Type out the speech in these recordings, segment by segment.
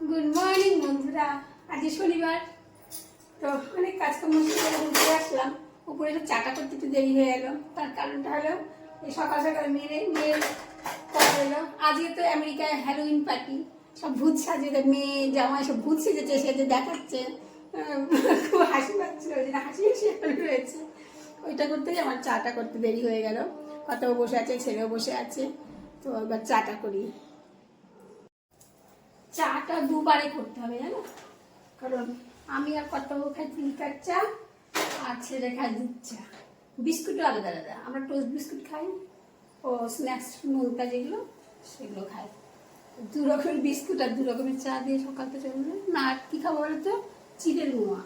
Good morning বন্ধুরা। আজকে শনিবার। তো অনেক কাজকর্ম করে আসলাম। উপরে একটু চাটা করতে একটু দেরি হয়ে গেল। তার কারণটা হলো, এই সকাল সকাল মেয়ে মেয়ের করা হলো। আজকে তো আমেরিকায় হ্যালোইন পার্টি সব ভূত সাজিয়ে মেয়ে, জামাই, সব ভূত সেজেছে, সেজে দেখাচ্ছে। খুব হাসি পাচ্ছিল ওই জন্য হাসি হাসি রয়েছে। ওইটা করতেই আমার চাটা করতে দেরি হয়ে গেল। কতও বসে আছে, ছেলেও বসে আছে। তো এবার চাটা করি। চাটা দুবারে করতে হবে, জানো? কারণ আমি আর কর্তাবু খাই তিন ফিল্টার চা আর ছেলে খাই দুধ চা। বিস্কুটও আলাদা আলাদা। আমরা টোস্ট বিস্কুট খাই, ও স্ন্যাক্স নোনতা যেগুলো, সেগুলো খাই। দু রকমের বিস্কুট আর দু রকমের চা দিয়ে সকাল থেকে চলবে। না আর কী খাব বলো তো? চিড়ের মোয়া।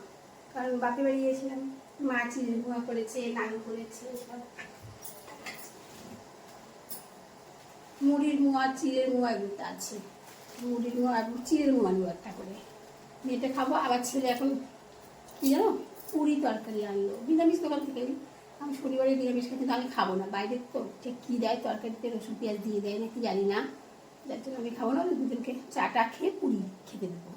কারণ বাপে বাড়ি গিয়েছিলাম, মা চিড়ের মোয়া করেছে, নানু করেছে মুড়ির মোয়া, চিড়ের মোয়া এগুলো আছে। মোয়া এবং চিড়ের মোয়া নেব একটা করে। মেয়েটা খাব, আবার ছেলে এখন, কি জানো? পুরি তরকারি আনলো। নিরামিষ দোকান থেকে আমি শনিবারে নিরামিষ কিন্তু আমি খাব না। বাইরে তো ঠিক কী দেয় তরকারিতে? রসুন, পেঁয়াজ দিয়ে দেয় নাকি জানি না। যার জন্য আমি খাব না দুজনকে চাটা খেয়ে পুরি খেতে দেবো।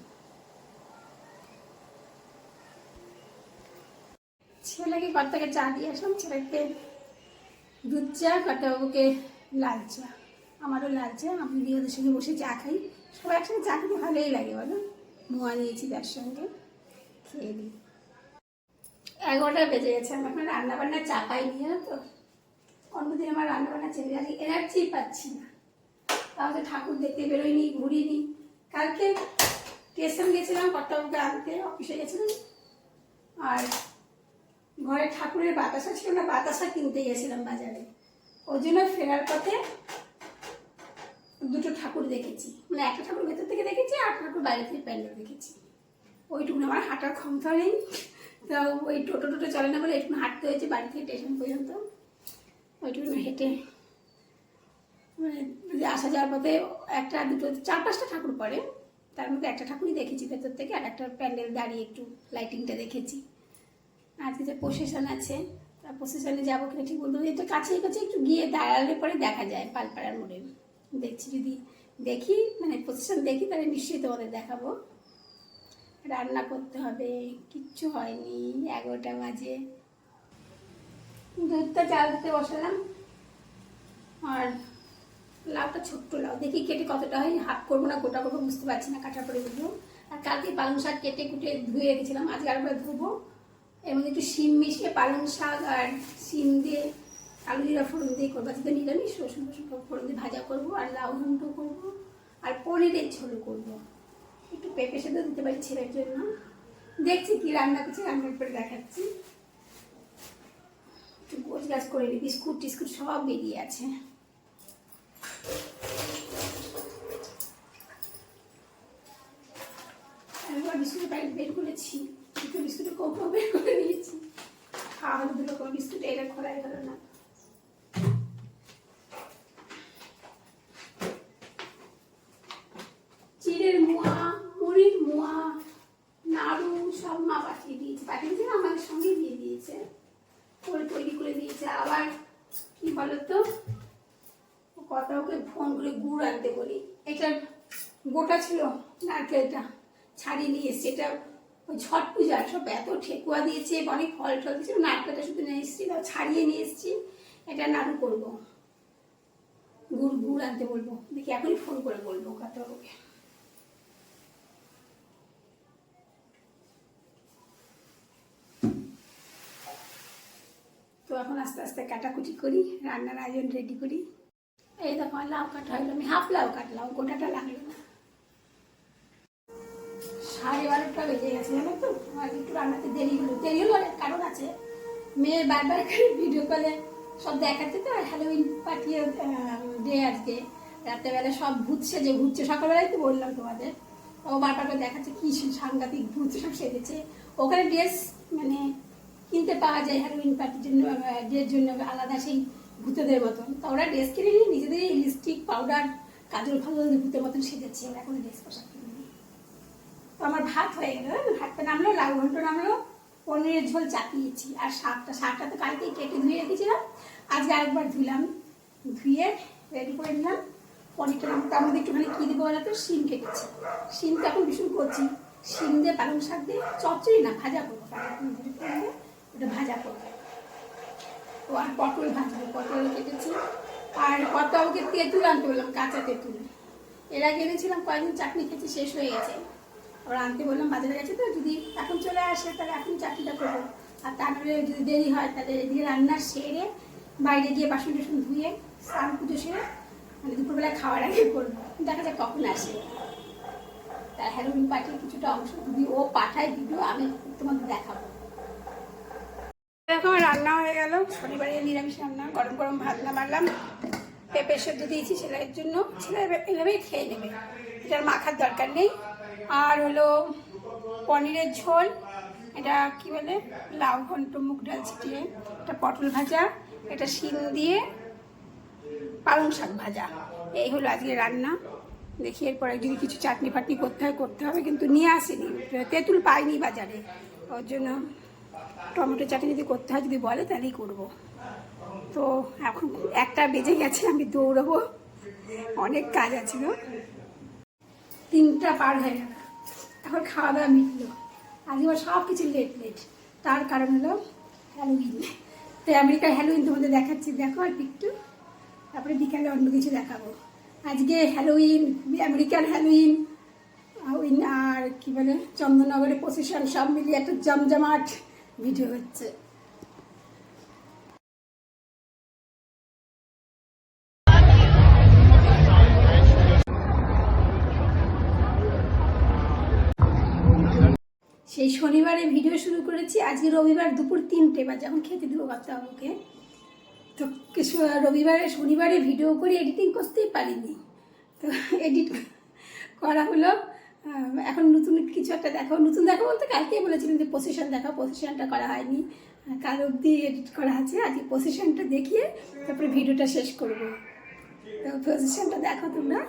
ছেলেকে কর্তাকে চা দিয়ে আসলাম। ছেলেকে দুধ চা, কর্তাবাবুকে লাল চা। আমারও লাগছে, আমি দিয়ে সঙ্গে বসে চা খাই। সবাই একসঙ্গে চা খেতে ভালোই লাগে, বলো? মোয়া নিয়েছি তার সঙ্গে। খেয়ে নিই এগারোটা বেজে গেছে, আমি এখন রান্না বান্না চা পাইনি জানো তো? অন্যদিন আমার রান্না বান্না চেপে যাচ্ছি এনার্জি পাচ্ছি না। তাহলে ঠাকুর দেখতে বেরোয়নি, ঘুরিনি। কালকে স্টেশন গেছিলাম কর্তাবাবুকে আনতে, অফিসে গেছিলাম। আর ঘরে ঠাকুরের বাতাসা ছিল না, বাতাসা কিনতে গেছিলাম বাজারে। ওই জন্য ফেরার পথে দুটো ঠাকুর দেখেছি। মানে একটা ঠাকুর ভেতর থেকে দেখেছি আর ঠাকুর বাইরে থেকে প্যান্ডেল দেখেছি। ওইটুকু আমার হাঁটার ক্ষমতা নেই। তো ওই টোটো টোটো চলে না বলে একটু হাঁটতে হয়েছে বাড়ি থেকে স্টেশন পর্যন্ত। ওইটুকু হেঁটে। মানে আসা যাওয়ার পথে একটা দুটো চার পাঁচটা ঠাকুর পড়ে। তার মধ্যে একটা ঠাকুরই দেখেছি ভেতর থেকে আর একটা প্যান্ডেল দাঁড়িয়ে একটু লাইটিংটা দেখেছি। আজকে যে প্রসেশন আছে তার প্রসেশনে যাব কিনা ঠিক বলতে তো কাছেই কাছে একটু গিয়ে দাঁড়ালে পরে দেখা যায় পালপাড়ার মোড়ে। দেখছি, যদি দেখি মানে প্রসেশন দেখি, তাহলে নিশ্চয়ই তোমাদের দেখাবো। রান্না করতে হবে, কিচ্ছু হয়নি, এগারোটা বাজে। দুধটা চাল দিতে বসালাম। আর লাউটা ছোট্ট লাউ, দেখি কেটে কতটা হয়, হাফ করব না, গোটা করব, বুঝতে পারছি না কাটার পরে বুঝব আর কালকে পালং শাক কেটে কুটে ধুয়ে রেখেছিলাম, আজকে আরেকবার ধুবো। মধ্যে একটু শিম মিশিয়ে পালং শাক আর শিম দিয়ে আলু জিরা ফোড়ন দিয়ে করব আজকে নিরামিষ, রসুন রসুন ফোড়ন দিয়ে ভাজা করব, আর লাউ ঘন্ট করব, আর পনিরের ঝোল করব। একটু পেঁপে সেদ্ধ দিতে পারি ছেলের জন্য। দেখছি কি রান্না করছি রান্নার পরে দেখাচ্ছি। একটু গোছ গাছ করে নিই বিস্কুট টিস্কুট সব বেরিয়ে আছে। একবার বিস্কুটের প্যাকেট বের করেছি, দুটো বিস্কুটের কৌটো বের করে নিয়েছি। খাওয়া হলো দুটো বিস্কুট, এটা খোলাই হলো না চিড়ের মোয়া মুড়ির মোয়া নাড়ু সব মা পাঠিয়ে দিয়েছে পাঠিয়ে দিয়েছে না, আমাদের সঙ্গে দিয়ে দিয়েছে করে তৈরি করে দিয়েছে আবার কি বলতো ও কথা, ওকে ফোন করে গুড় আনতে বলি। এটা গোটা ছিল নারকেলটা, ছাড়িয়ে নিয়ে এসছে। এটা ওই ছট পূজার সব এত ঠেকুয়া দিয়েছে, অনেক ফল টল দিয়েছে, নারকেলটা শুধু নিয়ে এসেছি তাও ছাড়িয়ে নিয়ে এসেছি। এটা নাড়ু করব। গুড় গুড় আনতে বলব। দেখি এখনই ফোন করে বলব কথা ওকে। তো এখন আস্তে আস্তে কাটাকুটি করি, রান্নার আয়োজন রেডি করি। এই দেখো আমার লাউ কাটা হইল আমি হাফ লাউ কাটলাম, গোটাটা লাগল না। সাড়ে বারোটা বেজে গেছে, জানো তো? আর একটু রান্নাতে দেরি হলো দেরি হলো অনেক কারণ আছে। মেয়ে বারবার করে ভিডিও কলে সব দেখাচ্ছে তো হ্যালোইন পাঠিয়ে ডে আজকে। রাত্রেবেলা সব ভূত সেজে ঘুরছে, সকালবেলায় তো বললাম তোমাদের। ও বারবার করে দেখাচ্ছে কি সাংঘাতিক ভূত সব সেজেছে। ওখানে ড্রেস মানে কিনতে পাওয়া যায় হ্যালোইন পার্টির জন্য ড্রেস জন্য আলাদা সেই ভূতেদের মতন তা ওরা ড্রেস কিনে নিয়ে নিজেদের লিপস্টিক পাউডার কাজল ফাজল ভূতের মতন সেজেছে, ওরা এখন ড্রেস পোশাক কিনে। তো আমার ভাত হয়ে গেল ভাতটা নামলো, লাউ ঘন্ট নামলো, পনিরের ঝোল চাপিয়েছি। আর শাকটা শাকটা তো কালকেই কেটে ধুয়ে রেখেছিলাম। আজকে আরেকবার ধুলাম, ধুয়ে রেডি করে নিলাম। পনিরটা তার মধ্যে একটুখানি কী দেবো বলো তো শিম কেটেছি। শিম তো এখন ভীষণ করছি শিম দিয়ে পালং শাক দিয়ে চচ্চড়ি না, ভাজা করব। ওটা ভাজা করব। ও আর পটল ভাজবো, পটল কেটেছি। আর কত তেঁতুল আনতে বললাম, কাঁচা তেঁতুল। এর আগে এনেছিলাম, কয়েকদিন চাটনি খেয়েছি, শেষ হয়ে গেছে। ওরা আনতে বললাম, বাজারে গেছে তো, যদি এখন চলে আসে, তাহলে এখন চাটনিটা করব। আর তারপরে যদি দেরি হয়, তাহলে এদিকে রান্না সেরে বাইরে গিয়ে বাসন টাসন ধুয়ে, স্নান পুজো সেরে মানে দুপুরবেলায় খাওয়ার আগে করব। দেখা যাক কখন আসে। তার হ্যালোউইন পার্টির কিছুটা অংশ যদি ও পাঠায়, ভিডিও আমি তোমাদের দেখাবো। এরকম রান্না হয়ে গেল। শনিবারে নিরামিষ রান্না। গরম গরম ভাত না মারলাম। পেঁপে সেদ্ধ দিয়েছি ছেলের জন্য। ছেলে এভাবেই খেয়ে নেবে। এটার মাখার দরকার নেই। আর হলো পনিরের ঝোল। এটা কি বলে? লাউ, ঘন্ট, মুগ ডাল ছিটিয়ে। এটা পটল ভাজা। এটা শিম দিয়ে পালং শাক ভাজা। এই হলো আজকে রান্না। দেখি এরপরে যদি কিছু চাটনি ফাটনি করতে হয়, করতে হবে। কিন্তু নিয়ে আসেনি। তেঁতুল পাইনি বাজারে। ওর জন্য টমেটো চাটনি যদি করতে হয়, যদি বলে তাহলেই করব। তো এখন একটা বেজে গেছে, আমি দৌড়াবো। অনেক কাজ আছে গো। তিনটা পার হয়ে গেল। এখন খাওয়া দাওয়া মিটলো আজকে সব কিছু লেট লেট তার কারণ হলো হ্যালোউইন তো আমেরিকার হ্যালোইন তোমাদের দেখাচ্ছি। দেখো আর একটু। তারপরে বিকালে অন্য কিছু দেখাবো। আজকে হ্যালোউইন আমেরিকান হ্যালোউইন উইন আর কি বলে, চন্দননগরের প্রসেশন সব মিলিয়ে একটা জমজমাট ভিডিও হচ্ছে সেই শনিবারে ভিডিও শুরু করেছি। আজকে রবিবার দুপুর তিনটে বা যখন খেতে দেবো বাচ্চাবাবুকে তো কিছু রবিবারে, শনিবারে ভিডিও করে এডিটিং করতেই পারিনি। তো এডিট করা হলো। এখন নতুন কিছু একটা দেখো নতুন দেখো বলতে কালকেই বলেছিলাম যে পজিশন দেখাও পজিশনটা করা হয়নি। কাল অবধি এডিট করা আছে। আজকে পজিশনটা দেখিয়ে তারপরে ভিডিওটা শেষ করব। তো পজিশনটা দেখো তোমরা।